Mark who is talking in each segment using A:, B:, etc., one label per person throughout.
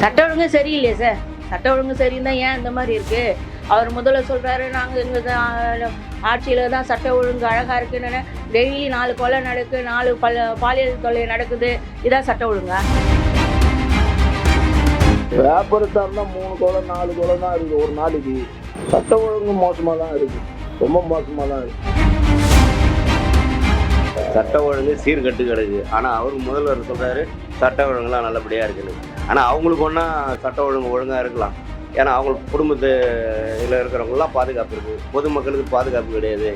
A: சட்ட ஒழுங்கு சரியில்லையே சார். சட்ட ஒழுங்கு சரின்னு தான் ஏன் இந்த மாதிரி இருக்கு? அவர் முதல்ல சொல்றாரு நாங்கள் எங்கள் ஆட்சியில் தான் சட்ட ஒழுங்கு அழகாக இருக்குன்னு. டெய்லி நாலு கொலை நடக்கு நாலு பல பாலியல் தொல்லை நடக்குது. இதான் சட்ட ஒழுங்கா?
B: வியாபாரத்தாருனா மூணு கோலை நாலு கோலை தான் இருக்குது ஒரு நாளைக்கு. சட்ட ஒழுங்கு மோசமாக தான் இருக்குது ரொம்ப மோசமாக தான் இருக்குது
C: சட்ட ஒழுங்கு சீர்கட்டு கிடக்கு. ஆனால் அவர் முதல்வர் சொல்கிறாரு சட்ட ஒழுங்குலாம் நல்லபடியாக இருக்குன்னு. ஆனால் அவங்களுக்கு ஒன்றா சட்ட ஒழுங்கு ஒழுங்காக இருக்கலாம். ஏன்னா அவங்க குடும்பத்து இதில் இருக்கிறவங்களாம் பாதுகாப்பு இருக்குது பொதுமக்களுக்கு பாதுகாப்பு கிடையாது.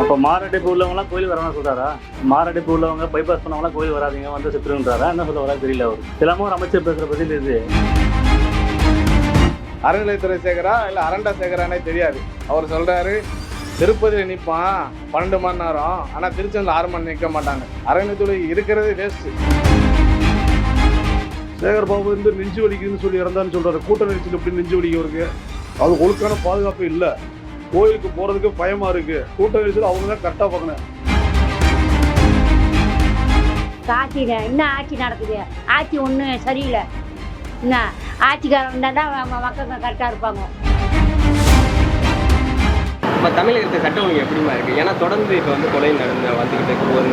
D: அப்போ மாரடைப்பு உள்ளவங்கலாம் கோயில் வரணும்னு சொல்றாரா? மாரடைப்பு உள்ளவங்க பைபாஸ் பண்ணவங்களாம் கோயில் வராதீங்க வந்து செத்துருன்றாரா? என்ன சொல்ல வரா தெரியல அவர். எல்லாமே ஒரு அமைச்சர் பேசுகிற பதில் இது.
E: அறநிலைத்துறை சேகரா இல்லை அரண்டா சேகரானே தெரியாது. அவர் சொல்றாரு திருப்பதியில் நிற்பான் பன்னெண்டு மணி நேரம். ஆனால் திருச்செந்தூர் ஆறு மணி நிற்க மாட்டாங்க. அறநிலைத்துறை இருக்கிறது வேஸ்ட்
F: சேகர் பாபு வந்து நெஞ்சு வலிக்குதுன்னு சொல்லி இறந்தான்னு சொல்றாரு. கூட்ட நெரிசல் எப்படி நெஞ்சு வலிக்க இருக்கு அது ஒழுக்கான பாதுகாப்பு இல்லை. கோயிலுக்கு போறதுக்கு பயமா இருக்கு. கூட்ட நெரிசல் அவங்க தான் கரெக்டாக பார்க்கணும்.
G: ஆட்சி என்ன ஆட்சி நடக்குது? ஆட்சி ஒன்றும் சரியில்லை. என்ன? ஆட்சிக்காரன் தான் மக்கள் கரெக்டாக இருப்பாங்க.
H: நம்ம தமிழகத்து சட்டம் ஒழுங்கு எப்படிமா இருக்குது ஏன்னா தொடர்ந்து இப்போ வந்து கொலை நடந்து வந்துக்கிட்டு இருக்கு. ஒரு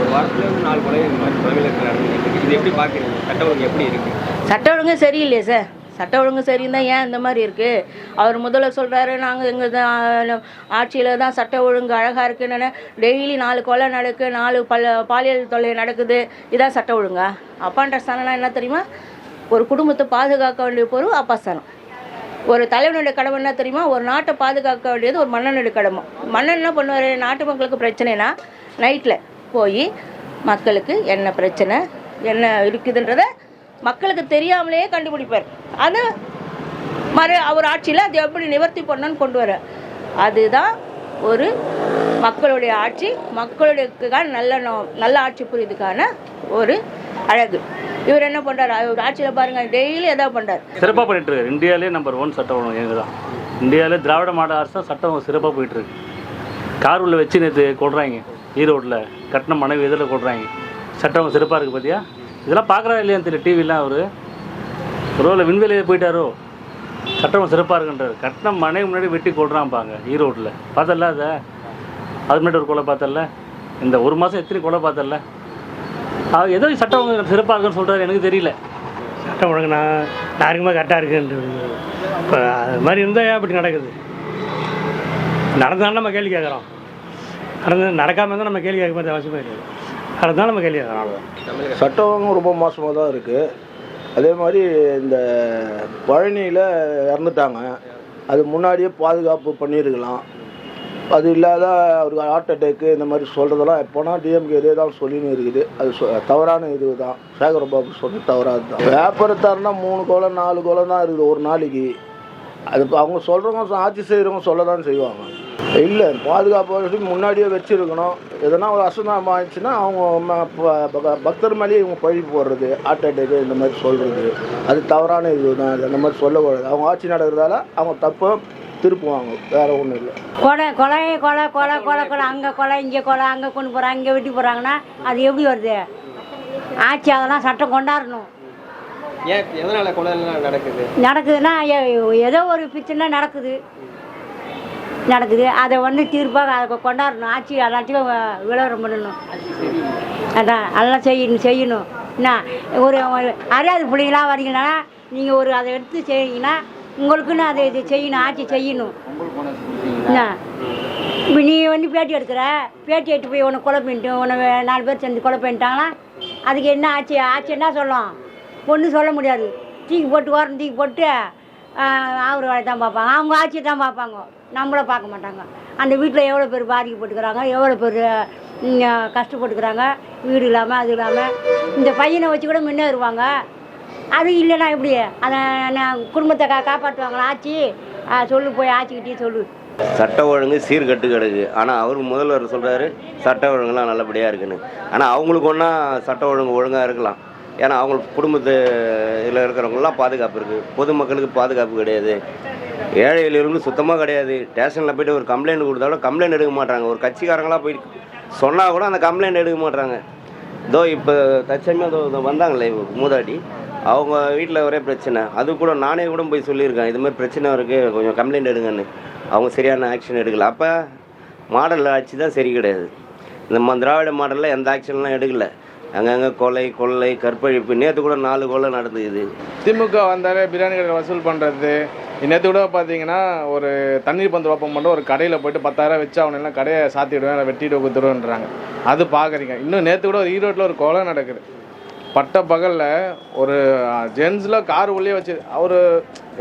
H: ஒரு வாரத்தில் வந்து நாலு கொலை இந்த மாதிரி தமிழகத்தில் நடந்துக்கிட்டு இருக்கு. இது எப்படி பார்க்குறீங்க சட்டம் ஒழுங்கு எப்படி இருக்குது
A: சட்ட ஒழுங்கு சரியில்லையே சார். சட்ட ஒழுங்கு சரின்னு ஏன் இந்த மாதிரி இருக்குது அவர் முதல்ல சொல்கிறாரு நாங்கள் எங்கள் தான் ஆட்சியில் தான் சட்ட ஒழுங்கு அழகாக இருக்குன்னு டெய்லி நாலு கொலை நடக்கு நாலு பல பாலியல் தொல்லை நடக்குது. இதான் சட்ட ஒழுங்கா? அப்பான்ற ஸ்தானம்னா என்ன தெரியுமா? ஒரு குடும்பத்தை பாதுகாக்க வேண்டிய பொருள் அப்பா ஸ்தானம் ஒரு தலைவனுடைய கடமை என்ன தெரியுமா? ஒரு நாட்டை பாதுகாக்க வேண்டியது ஒரு மன்னனுடைய கடமை. மன்னன் என்ன பண்ணுவார்? நாட்டு மக்களுக்கு பிரச்சனைனா நைட்டில் போய் மக்களுக்கு என்ன பிரச்சனை என்ன இருக்குதுன்றத மக்களுக்கு தெரியாமலேயே கண்டுபிடிப்பார். அது மறு அவர் ஆட்சியில் அது எப்படி நிவர்த்தி பண்ணணும்னு கொண்டு வர. அதுதான் ஒரு மக்களுடைய ஆட்சி மக்களுடைய நல்ல நோ- நல்ல ஆட்சி புரியுதுக்கான ஒரு அழகு. இவர் என்ன பண்ணுறாரு அவர் ஆட்சியில் பாருங்கள் டெய்லி எதாவது பண்ணுறாரு
D: சிறப்பாக பண்ணிட்டு இருக்காரு இந்தியாவிலே நம்பர் ஒன் சட்டம் ஒழுங்கு எங்கே தான் இந்தியாவிலே திராவிட மாடல் அரசு தான் சட்டம் சிறப்பாக போயிட்டு இருக்கு கார் உள்ள வச்சு நேற்று கொள்றாங்க. ஈரோட்டில் கட்டின மனைவி இதில் கொள்றாங்க. சட்டம் சிறப்பாக இருக்குது பார்த்தியா இதெல்லாம் பார்க்குறா இல்லையான்னு தெரியல. டிவிலாம் அவர். ஒருவேளை விண்வெளியில் போயிட்டாரோ? சட்டம் சிறப்பாக இருக்குன்றார். கட்டின மனைவி முன்னாடி வெட்டி கொள்றான்பாங்க ஈரோட்டில் பார்த்தல அதை? அது முன்னாடி ஒரு கொலை பார்த்தல இந்த ஒரு மாதம் எத்தனை கொலை பார்த்தல? அது ஏதோ சட்டம் ஒழுங்கு சிறப்பாக இருக்குன்னு சொல்கிறாரு எனக்கு தெரியல.
I: சட்டம் ஒழுங்கு நான் நாருக்குமா கரெக்டாக இருக்குன்றது இப்போ அது மாதிரி இருந்தால் ஏன் அப்படி நடக்குது? நடந்தாலும் நம்ம கேள்வி கேட்குறோம். நடந்து நடக்காமல் இருந்தால் நம்ம கேள்வி கேட்க வேண்டிய அவசியமே இல்லை. நடந்தாலும் நம்ம கேள்வி கேட்குறோம். அவ்வளோதான்
B: சட்ட ஒழுங்கு ரொம்ப மோசமாக தான் இருக்குது அதே மாதிரி இந்த பழனியில் இறந்துட்டாங்க. அது முன்னாடியே பாதுகாப்பு பண்ணியிருக்கலாம். அது இல்லாத அவருக்கு ஹார்ட் அட்டேக்கு இந்த மாதிரி சொல்கிறதெல்லாம் எப்போனா டிஎம்கே இதே தான் சொல்லின்னு இருக்குது. அது தவறான இது தான். சேகர் பாபு சொல்லி தவறாது தான். வியாபாரத்தாருனா மூணு கோலம் நாலு கோலம் தான் இருக்குது ஒரு நாளைக்கு. அது அவங்க சொல்கிறவங்க ஆட்சி செய்கிறவங்க சொல்ல தான் செய்வாங்க. இல்லை பாதுகாப்பு முன்னாடியே வச்சுருக்கணும். எதனா ஒரு அசுதம் ஆயிடுச்சுன்னா அவங்க பக்தர் மேலேயே இவங்க பழி போடுறது ஹார்ட் அட்டேக்கு இந்த மாதிரி சொல்கிறது அது தவறான இது தான். அந்த மாதிரி சொல்லக்கூடாது. அவங்க ஆட்சி நடக்கிறதால அவங்க தப்பை. திருப்புவாங்க. வேற ஒன்றும் இல்லை.
G: கொலை கொலை கொலை கொலை கொலை கொலை அங்கே கொலை இங்கே கொலை அங்கே கொண்டு போகிறாங்க இங்கே வெட்டி போகிறாங்கன்னா அது எப்படி வருது? ஆட்சி அதெல்லாம் சட்டம் கொண்டாடணும்.
H: நடக்குது?
G: நடக்குதுன்னா ஏதோ ஒரு பிரச்சனை நடக்குது. நடக்குது. அதை வந்து தீர்ப்பாக அதை கொண்டாடணும். ஆட்சி எல்லாத்தையும் விளம்பரம் பண்ணணும். அதான் அதெல்லாம் செய்யணும் செய்யணும். என்ன? ஒரு ஒரு அறியாத பிள்ளைங்களாம் வரீங்கன்னா நீங்கள் ஒரு அதை எடுத்து செய்யீங்கன்னா உங்களுக்குன்னு அதை இது செய்யணும் ஆட்சி செய்யணும். என்ன? இப்போ நீ வந்து பேட்டி எடுக்கிற? பேட்டி எடுத்து போய் உன்னை கொலை பண்ணிட்டு உன்னை நாலு பேர் சேர்ந்து கொலை பண்ணிட்டாங்களா? அதுக்கு என்ன ஆட்சி ஆட்சி என்ன சொல்லும்? ஒன்றும் சொல்ல முடியாது. தூக்கி போட்டு ஓரம் தூக்கி போட்டு அவர் வேலை தான் பார்ப்பாங்க. அவங்க ஆட்சியை தான் பார்ப்பாங்க. நம்மள பார்க்க மாட்டாங்க. அந்த வீட்டில் எவ்வளோ பேர் பாதிக்கப்பட்டுக்கிறாங்க எவ்வளோ பேர் கஷ்டப்பட்டுக்கிறாங்க? வீடு இல்லாமல் அது இல்லாமல் இந்த பையனை வச்சு கூட முன்னேறுவாங்க. அது இல்லைன்னா எப்படி அதை நான் குடும்பத்தை கா காப்பாற்றுவாங்களா? ஆச்சி. ஆ, சொல்லு போய் ஆச்சிக்கிட்டே சொல்லு.
C: சட்ட ஒழுங்கு சீர்கட்டு கிடக்கு. ஆனால் அவர் முதல்வர் சொல்கிறாரு சட்ட ஒழுங்குலாம் நல்லபடியாக இருக்குன்னு. ஆனால் அவங்களுக்கு ஒன்றா சட்ட ஒழுங்கு ஒழுங்காக இருக்கலாம். ஏன்னா அவங்க குடும்பத்து இதில் இருக்கிறவங்களாம் பாதுகாப்பு இருக்குது பொதுமக்களுக்கு பாதுகாப்பு கிடையாது. ஏழை சுத்தமாக கிடையாது. ஸ்டேஷனில் போயிட்டு ஒரு கம்ப்ளைண்ட் கொடுத்தாலும் கம்ப்ளைண்ட் எடுக்க மாட்டாங்க. ஒரு கட்சிக்காரங்களாம் போய் சொன்னால் கூட அந்த கம்ப்ளைண்ட் எடுக்க மாட்டாங்க. இதோ இப்போ தச்சமே இதோ வந்தாங்களே மூதாடி அவங்க வீட்டில் ஒரே பிரச்சனை. அது கூட நானே கூட போய் சொல்லியிருக்கேன். இது மாதிரி பிரச்சனை இருக்குது கொஞ்சம் கம்ப்ளைண்ட் எடுங்கன்னு. அவங்க சரியான ஆக்ஷன் எடுக்கல. அப்போ மாடல் ஆட்சி தான் சரி கிடையாது. இந்த ம- திராவிட மாடலில் எந்த ஆக்ஷன்லாம் எடுக்கல. அங்கங்கே கொலை கொள்ளை கற்பழிப்பு. நேற்று கூட நாலு கொலை நடந்தது.
E: திமுக வந்தாலே பிரியாணி கடை வசூல் பண்ணுறது நேற்று கூட பார்த்தீங்கன்னா ஒரு தண்ணீர் பந்து ஓப்பன் பண்ணுற ஒரு கடையில் போயிட்டு பத்தாயிரம் வச்சு அவனை எல்லாம் கடையை சாத்திடுவேன் வெட்டிட்டு கொடுத்துருவேன்றாங்க அது பார்க்குறீங்க இன்னும் நேற்று கூட ஒரு ஈரோட்டில் ஒரு கொலை நடக்குது. பட்ட பகலில் ஒரு ஜென்ஸில் கார் உள்ளே வச்சு அவர்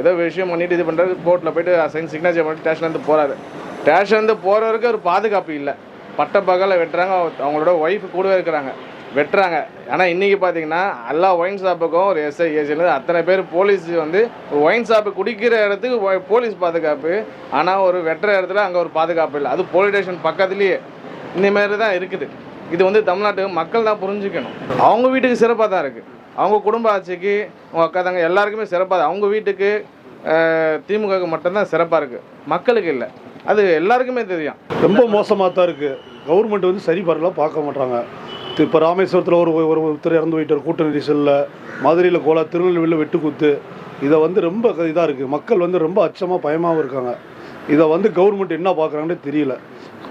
E: ஏதோ விஷயம் பண்ணிட்டு இது பண்ணுறாரு கோர்ட்டில் போயிட்டு சைன் சிக்னேச்சர் பண்ணிட்டு ஸ்டேஷன்லேருந்து போகிறாரு ஸ்டேஷன்லேருந்து போகிறவருக்கு ஒரு பாதுகாப்பு இல்லை. பட்ட பகலில் வெட்டுறாங்க அவங்களோட ஒய்ஃப் கூடவே இருக்கிறாங்க. வெட்டுறாங்க. ஆனால் இன்றைக்கி பார்த்தீங்கன்னா எல்லா ஒயின் ஷாப்புக்கும் ஒரு எஸ்ஐ ஏஜென்ட் அத்தனை பேர் போலீஸ் வந்து ஒயின் ஷாப்பு குடிக்கிற இடத்துக்கு போலீஸ் பாதுகாப்பு. ஆனால் ஒரு வெட்டுற இடத்துல அங்கே ஒரு பாதுகாப்பு இல்லை. அது போலீஸ் ஸ்டேஷன் பக்கத்துலேயே. இந்தமாரி தான் இருக்குது. இது வந்து தமிழ்நாட்டு மக்கள் தான் புரிஞ்சுக்கணும். அவங்க வீட்டுக்கு சிறப்பாக தான் இருக்குது அவங்க குடும்ப ஆட்சிக்கு அவங்க அக்கா தங்க எல்லாருக்குமே சிறப்பாக அவங்க வீட்டுக்கு திமுகவுக்கு மட்டும்தான் சிறப்பாக இருக்குது மக்களுக்கு இல்லை. அது எல்லாருக்குமே தெரியும்.
F: ரொம்ப மோசமாக தான் இருக்குது கவர்மெண்ட் வந்து சரி வரலாம் பார்க்க மாட்டாங்க இப்போ ராமேஸ்வரத்தில் ஒரு ஒரு ஒருத்தர் இறந்து போயிட்டார் கூட்ட நெரிசலில் மதுரையில் கோலா திருநெல்வேலியில் வெட்டுக்குத்து இதை வந்து ரொம்ப இதாக இருக்குது மக்கள் வந்து ரொம்ப அச்சமாக பயமாகவும் இருக்காங்க. இதை வந்து கவர்மெண்ட் என்ன பார்க்குறாங்கன்னு தெரியல.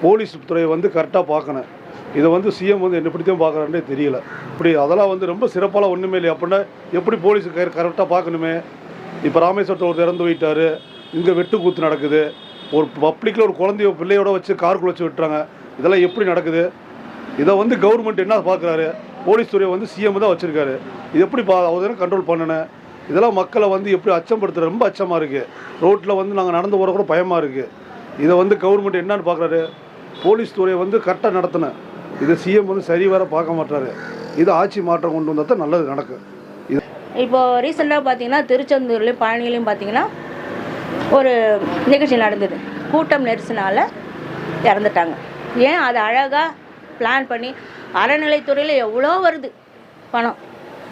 F: போலீஸ் துறையை வந்து கரெக்டாக பார்க்கணும். இதை வந்து சிஎம் வந்து என்ன தான் பார்க்குறாங்கன்னே தெரியல. இப்படி அதெல்லாம் வந்து ரொம்ப சிறப்பாலாம் ஒன்றுமே இல்லை அப்படின்னா எப்படி போலீஸ் கரெக்டாக பார்க்கணுமே? இப்போ ராமேஸ்வரத்தில் ஒருத்தர் இறந்து போயிட்டாரு. இங்கே வெட்டுக்கூத்து நடக்குது. ஒரு பப்ளிக்கில் ஒரு குழந்தைய பிள்ளையோட வச்சு காருக்குள்ள வச்சு விட்டுறாங்க. இதெல்லாம் எப்படி நடக்குது? இதை வந்து கவர்மெண்ட் என்ன பார்க்குறாரு? போலீஸ் துறையை வந்து சிஎம் தான் வச்சுருக்காரு. இது எப்படி பா அவர் கண்ட்ரோல் பண்ணணும் இதெல்லாம் மக்களை வந்து எப்படி அச்சப்படுத்துற ரொம்ப அச்சமாக இருக்குது ரோட்டில் வந்து நாங்கள் நடந்து போகிற கூட பயமாக இருக்குது இதை வந்து கவர்மெண்ட் என்னன்னு பார்க்குறாரு? போலீஸ் துறையை வந்து கரெக்டாக நடத்தினேன் இது சிஎம் வந்து சரி வர பார்க்க மாட்டாரு. இது ஆட்சி மாற்றம் கொண்டு வந்தால் தான் நல்லது நடக்கும்
A: இப்போ ரீசெண்டாக பார்த்தீங்கன்னா திருச்செந்தூர்லேயும் பழனிலையும் பார்த்தீங்கன்னா ஒரு நிகழ்ச்சி நடந்தது. கூட்டம் நெரிசினால் இறந்துட்டாங்க. ஏன்? அது அழகாக பிளான் பண்ணி அறநிலைத்துறையில் எவ்வளோ வருது பணம்.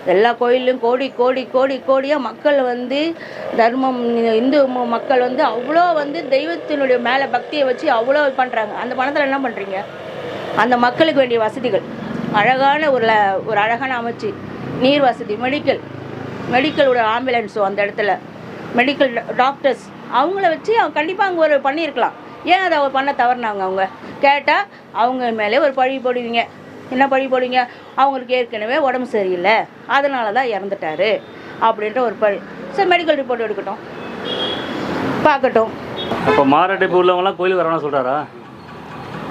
A: எல்லா கோயிலும் கோடி கோடி கோடி கோடியாக மக்கள் வந்து தர்மம் இந்து மக்கள் வந்து அவ்வளோ வந்து தெய்வத்தினுடைய மேலே பக்தியை வச்சு அவ்வளோ பண்ணுறாங்க அந்த பணத்தில் என்ன பண்ணுறீங்க அந்த மக்களுக்கு வேண்டிய வசதிகள். அழகான ஒரு ல- ஒரு அழகான அமைச்சு. நீர் வசதி மெடிக்கல் மெடிக்கலோட ஆம்புலன்ஸோ அந்த இடத்துல. மெடிக்கல் டாக்டர்ஸ் அவங்கள வச்சு அவங்க கண்டிப்பாக அங்கே ஒரு பண்ணியிருக்கலாம். ஏன் அதை அவர் பண்ண தவறினாங்க அவங்க? கேட்டால் அவங்க மேலே ஒரு பழி போடுவீங்க. என்ன பழி போடுவீங்க அவங்களுக்கு ஏற்கனவே உடம்பு சரியில்லை. அதனால தான் இறந்துட்டாரு. அப்படின்ற ஒரு பழி. சரி மெடிக்கல் ரிப்போர்ட் எடுக்கட்டும். பார்க்கட்டும்.
D: இப்போ மாரடைப்பு உள்ளவங்களாம் கோயிலுக்கு வரணும்னு சொல்கிறாரா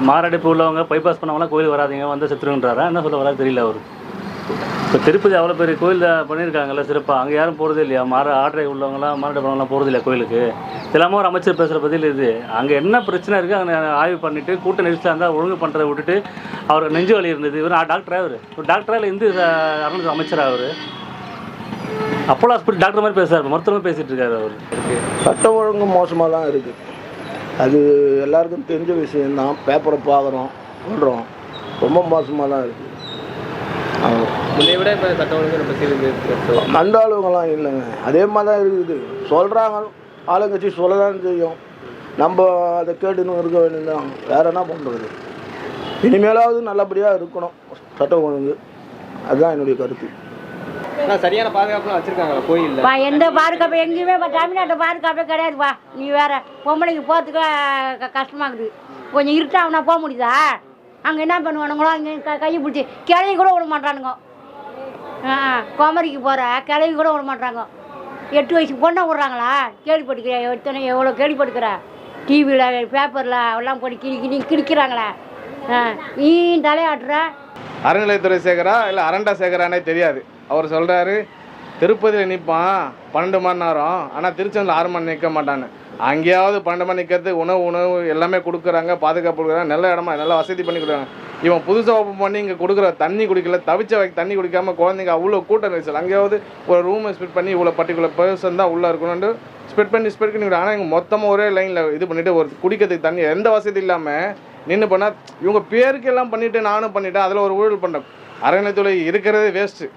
D: மாரடைப்பு உள்ளவங்க பைபாஸ் பண்ணவங்களாம் கோயில் வராதீங்க வந்து செத்துருன்றாரா என்ன சொல்ல வராது தெரியல அவர். இப்போ திருப்பதி அவ்வளோ பெரிய கோயில் பண்ணியிருக்காங்கல்ல சிறப்பாக அங்கே யாரும் போகிறதே இல்லையா? மாற ஆர்டரை உள்ளவங்களாம் மாரடை பண்ணலாம் போகிறது இல்லையா கோயிலுக்கு? இதெல்லாம ஒரு அமைச்சர் பேசுகிற பதில் இது. அங்கே என்ன பிரச்சனை இருக்குது அங்கே ஆய்வு பண்ணிவிட்டு கூட்ட நெரிசலாக இருந்தால் ஒழுங்கு பண்ணுறதை விட்டுட்டு அவர் நெஞ்சு வலி இருந்தது. இவர் டாக்டராக அவர் ஒரு டாக்டராக இல்லை இந்து அறநிலை அவர்? அப்போலோ ஹாஸ்பிட்டல் டாக்டர் மாதிரி பேசுகிறார் மருத்துவமாக பேசிகிட்டு இருக்காரு அவர்.
B: சட்டம் ஒழுங்கு மோசமாக தான் இருக்குது அது எல்லாருக்கும் தெரிஞ்ச விஷயம்தான். பேப்பரை பார்க்குறோம் சொல்கிறோம் ரொம்ப மோசமாக தான் இருக்குது
H: முந்தைய விட இப்போ சட்டம் ஒழுங்கு ரொம்ப சீர்திருத்தம்
B: அந்த ஆளுங்கெல்லாம் இல்லைங்க. அதே மாதிரி தான் இருக்குது. சொல்கிறாங்க ஆளுங்கட்சி சொல்ல தான் செய்யும். நம்ம அதை கேட்டுன்னு இருக்க வேண்டியதுதான். வேற என்ன பண்ணுறது இனிமேலாவது நல்லபடியாக இருக்கணும். சட்டம் ஒழுங்கு. அதுதான் என்னுடைய கருத்து.
H: ஆனால் சரியான பாதுகாப்புலாம் வச்சுருக்காங்களா? கோயிலில்?
G: பா எந்த பாதுகாப்பு? எங்கேயுமே தமிழ்நாட்டு பாதுகாப்பே கிடையாதுப்பா நீ வேற பொம்பளைக்கு போகிறதுக்கு க கஷ்டமாக இருக்குது கொஞ்சம் இருட்டாகனா போக முடியுதா? அங்கே என்ன பண்ணுவானுங்களோ அங்கே க கையை பிடிச்சி கிளவி கூட விட மாட்டானுங்க. குமரிக்கு போகிற கிளவி கூட விட மாட்டாங்க எட்டு வயசு பொண்ணை விட்றாங்களா? கேள்விப்பட்டுக்கிற எத்தனை எவ்வளோ கேள்விப்பட்டுக்கிற டிவியில் பேப்பரில் எல்லாம் போட்டு கிளி கிளி கிடிக்கிறாங்களே ஆ நீ தலையாட்டுற?
E: அறநிலையத்துறை சேகரா இல்லை அரண்டா சேகரானே தெரியாது. அவர் சொல்கிறாரு திருப்பதியில் நிற்பான் பன்னெண்டு மணி நேரம். ஆனால் திருச்செந்தூரில் ஆறு மணி நிற்க மாட்டான்னு அங்கேயாவது பன்னெண்டு மணி நிற்கிறது உணவு உணவு எல்லாமே கொடுக்குறாங்க பாதுகாப்பு கொடுக்குறாங்க நல்ல இடமா நல்ல வசதி பண்ணி கொடுக்குறாங்க. இவன் புதுசாக ஓப்பன் பண்ணி இங்கே கொடுக்குற தண்ணி குடிக்கல தவிச்ச வைக்க தண்ணி குடிக்காம குழந்தைங்க அவ்வளோ கூட்டம் நெரிசல் அங்கேயாவது ஒரு ரூமை ஸ்பிட் பண்ணி இவ்வளோ பர்டிகுலர் பர்சன் தான் உள்ளே இருக்கணும்னு ஸ்பிட் பண்ணி ஸ்பிட் பண்ணி ஆனால் இங்கே மொத்தமாக ஒரே லைனில் இது பண்ணிவிட்டு ஒரு குடிக்கிறதுக்கு தண்ணி எந்த வசதி இல்லாமல் நின்று பண்ணால் இவங்க பேருக்கு எல்லாம் பண்ணிவிட்டு நானும் பண்ணிவிட்டேன் அதில் ஒரு ஊழல் பண்ணுறேன் அறநிலைத்துறை இருக்கிறதே வேஸ்ட்டு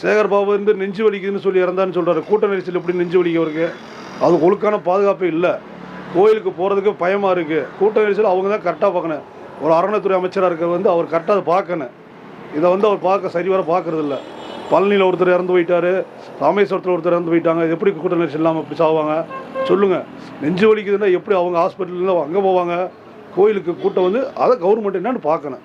F: சேகர் பாபு வந்து நெஞ்சு வலிக்குதுன்னு சொல்லி இறந்தான்னு சொல்கிறாரு கூட்ட நெரிசல் எப்படி நெஞ்சு வலிக்கு அவருக்கு? அது ஒழுக்கான பாதுகாப்பு இல்லை. கோயிலுக்கு போகிறதுக்கு பயமாக இருக்குது கூட்ட நெரிசல் அவங்க தான் கரெக்டாக பார்க்கணும். ஒரு அறநிலைத்துறை அமைச்சராக இருக்க வந்து அவர் கரெக்டாக அதை பார்க்கணும். இதை வந்து அவர் பார்க்க சரிவர பார்க்கறது இல்லை. பழனியில் ஒருத்தர் இறந்து போயிட்டார். ராமேஸ்வரத்தில் ஒருத்தர் இறந்து போயிட்டாங்க. இது எப்படி கூட்ட நெரிசல் இல்லாமல் இப்படி சாவாங்க? சொல்லுங்கள் நெஞ்சு வலிக்குதுன்னா எப்படி அவங்க ஹாஸ்பிட்டலில் அங்கே போவாங்க? கோயிலுக்கு கூட்டம் வந்து அதை கவர்மெண்ட் என்னன்னு பார்க்கணும்.